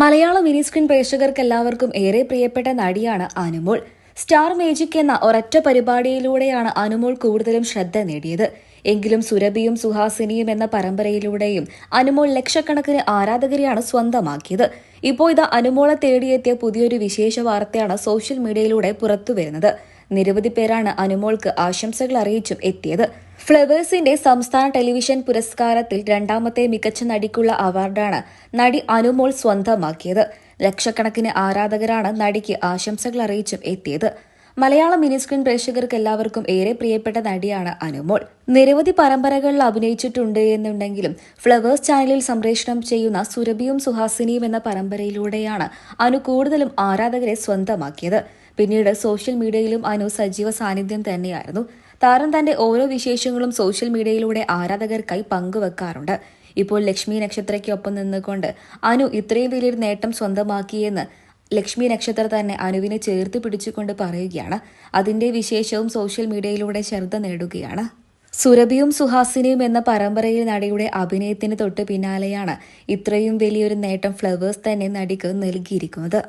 മലയാള mini screen പ്രേക്ഷകർക്ക് എല്ലാവർക്കും ഏറെ പ്രിയപ്പെട്ട നടിയാണ് അനുമോൾ. സ്റ്റാർ മേജിക് എന്ന ഒരൊറ്റ പരിപാടിയിലൂടെയാണ് അനുമോൾ കൂടുതലും ശ്രദ്ധ നേടിയത്. എങ്കിലും സുരഭിയും സുഹാസിനിയും എന്ന പരമ്പരയിലൂടെയും അനുമോൾ ലക്ഷക്കണക്കിന് ആരാധകരെയാണ് സ്വന്തമാക്കിയത്. ഇപ്പോൾ ഇത് അനുമോളെ തേടിയെത്തിയ പുതിയൊരു വിശേഷ വാർത്തയാണ് സോഷ്യൽ മീഡിയയിലൂടെ പുറത്തുവരുന്നത്. നിരവധി പേരാണ് അനുമോൾക്ക് ആശംസകൾ അറിയിച്ചും എത്തിയത്. ഫ്ലവേഴ്സിന്റെ സംസ്ഥാന ടെലിവിഷൻ പുരസ്കാരത്തിൽ രണ്ടാമത്തെ മികച്ച നടിക്കുള്ള അവാർഡാണ് നടി അനുമോൾ സ്വന്തമാക്കിയത്. ലക്ഷക്കണക്കിന് ആരാധകരാണ് നടിക്ക് ആശംസകൾ അറിയിച്ചും എത്തിയത്. മലയാള മിനിസ്ക്രീൻ പ്രേക്ഷകർക്ക് എല്ലാവർക്കും ഏറെ പ്രിയപ്പെട്ട നടിയാണ് അനുമോൾ. നിരവധി പരമ്പരകളിൽ അഭിനയിച്ചിട്ടുണ്ട് എന്നുണ്ടെങ്കിലും ഫ്ലവേഴ്സ് ചാനലിൽ സംപ്രേഷണം ചെയ്യുന്ന സുരഭിയും സുഹാസിനിയും എന്ന പരമ്പരയിലൂടെയാണ് അനു കൂടുതലും ആരാധകരെ സ്വന്തമാക്കിയത്. പിന്നീട് സോഷ്യൽ മീഡിയയിലും അനു സജീവ സാന്നിധ്യം തന്നെയായിരുന്നു. താരം തന്റെ ഓരോ വിശേഷങ്ങളും സോഷ്യൽ മീഡിയയിലൂടെ ആരാധകർക്കായി പങ്കുവെക്കാറുണ്ട്. ഇപ്പോൾ ലക്ഷ്മി നക്ഷത്രയ്ക്കൊപ്പം നിന്നുകൊണ്ട് അനു ഇത്രയും വലിയൊരു നേട്ടം സ്വന്തമാക്കിയെന്ന് ലക്ഷ്മി നക്ഷത്ര തന്നെ അനുവിനെ ചേർത്ത് പിടിച്ചുകൊണ്ട് പറയുകയാണ്. അതിന്റെ വിശേഷവും സോഷ്യൽ മീഡിയയിലൂടെ ശ്രദ്ധ നേടുകയാണ്. സുരഭിയും സുഹാസിനിയും എന്ന പരമ്പരയിൽ നടിയുടെ അഭിനയത്തിന് തൊട്ട് പിന്നാലെയാണ് ഇത്രയും വലിയൊരു നേട്ടം ഫ്ലവേഴ്സ് തന്നെ നടിക്ക് നൽകിയിരിക്കുന്നത്.